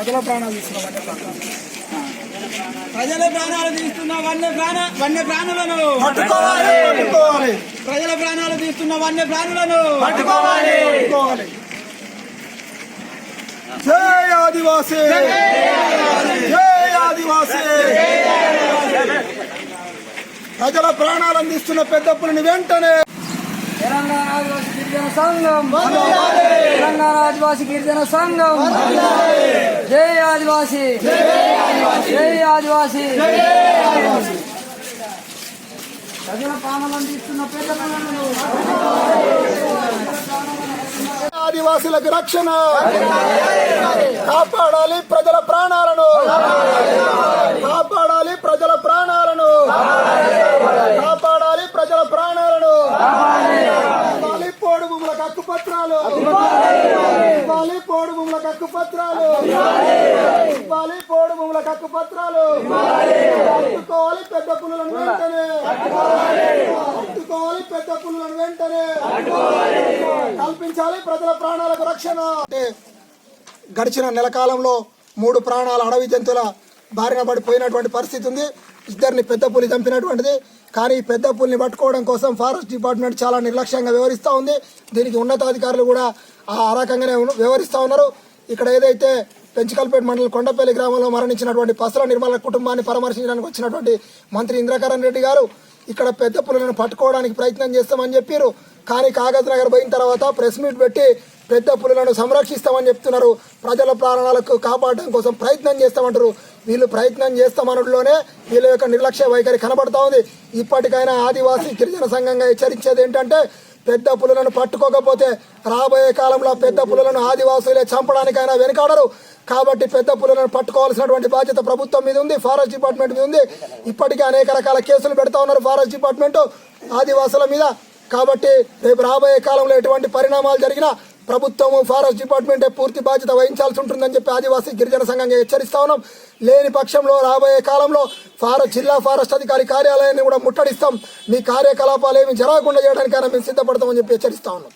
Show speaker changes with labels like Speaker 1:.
Speaker 1: ప్రజల ప్రాణాలు తీస్తున్న వన్య ప్రాణాలు.
Speaker 2: ప్రజల ప్రాణాలు తీస్తున్న వన్య ప్రాణ వన్య ప్రాణులను. ప్రజల ప్రాణాలు తీస్తున్న వన్య ప్రాణులను.
Speaker 1: జై ఆదివాసీ. జై ఆదివాసీ. ప్రజల ప్రాణాలు అందిస్తున్న పెద్ద పులిని వెంటనే
Speaker 3: తెలంగాణ ఆదివాసీ గిరిజన సంఘం. తెలంగాణ ఆదివాసీ గిరిజన సంఘం. జై ఆదివాసీ. జై ఆదివాసీ. ప్రజల ప్రాణాలను తీస్తున్న పెద్ద
Speaker 1: ఆదివాసులకు రక్షణ. కాపాడాలి ప్రజల ప్రాణాలను కాపాడాలి ప్రజల ప్రాణాలను కాపాడాలి ప్రజల ప్రాణాలను ఇవ్వాలి పోడు భూములకు హక్కు పత్రాలు ఇవ్వాలి పోడు భూముల హక్కు పత్రాలు. ఇవ్వాలి పోడు భూముల హక్కు పత్రాలు. అడ్డుకోవాలి పెద్ద పులులను వెంటనే. అడ్డుకోవాలి పెద్ద పులులను వెంటనే. కల్పించాలి ప్రజల ప్రాణాలకు రక్షణ. అంటే గడిచిన నెల కాలంలో మూడు ప్రాణాల అడవి జంతువుల బారిన పడిపోయినటువంటి పరిస్థితి ఉంది. ఇద్దరిని పెద్ద పులి చంపినటువంటిది. కానీ ఈ పెద్ద పులిని పట్టుకోవడం కోసం ఫారెస్ట్ డిపార్ట్మెంట్ చాలా నిర్లక్ష్యంగా వ్యవహరిస్తూ ఉంది. దీనికి ఉన్నతాధికారులు కూడా ఆ రకంగానే వ్యవహరిస్తూ ఉన్నారు. ఇక్కడ ఏదైతే పెంచుకల్పేట మండలం కొండపల్లి గ్రామంలో మరణించినటువంటి పసల నిర్మల కుటుంబాన్ని పరామర్శించడానికి వచ్చినటువంటి మంత్రి ఇంద్రకరణ్ రెడ్డి గారు ఇక్కడ పెద్ద పులులను పట్టుకోవడానికి ప్రయత్నం చేస్తామని చెప్పారు. కానీ కాగజ్ నగర్ పోయిన తర్వాత ప్రెస్ మీట్ పెట్టి పెద్ద పులులను సంరక్షిస్తామని చెప్తున్నారు. ప్రజల ప్రాణాలకు కాపాడడం కోసం ప్రయత్నం చేస్తామంటారు. వీళ్ళు ప్రయత్నం చేస్తామనడంలోనే వీళ్ళ యొక్క నిర్లక్ష్య వైఖరి కనబడతా ఉంది. ఇప్పటికైనా ఆదివాసీ గిరిజన సంఘంగా హెచ్చరించేది ఏంటంటే పెద్ద పులులను పట్టుకోకపోతే రాబోయే కాలంలో పెద్ద పులులను ఆదివాసులే చంపడానికైనా వెనుకాడరు. కాబట్టి పెద్ద పులులను పట్టుకోవాల్సినటువంటి బాధ్యత ప్రభుత్వం మీద ఉంది ఫారెస్ట్ డిపార్ట్మెంట్ మీద ఉంది. ఇప్పటికే అనేక రకాల కేసులు పెడతా ఉన్నారు ఫారెస్ట్ డిపార్ట్మెంట్ ఆదివాసుల మీద. కాబట్టి రేపు రాబోయే కాలంలో ఎటువంటి పరిణామాలు జరిగినా ప్రభుత్వము ఫారెస్ట్ డిపార్ట్మెంటే పూర్తి బాధ్యత వహించాల్సి ఉంటుందని చెప్పి ఆదివాసీ గిరిజన సంఘంగా హెచ్చరిస్తా ఉన్నాం. లేని పక్షంలో రాబోయే కాలంలో ఫారెస్ట్ జిల్లా ఫారెస్ట్ అధికారి కార్యాలయాన్ని కూడా ముట్టడిస్తాం. మీ కార్యకలాపాలు ఏమి జరగకుండా చేయడానికైనా మేము సిద్ధపడతామని చెప్పి హెచ్చరిస్తా ఉన్నాం.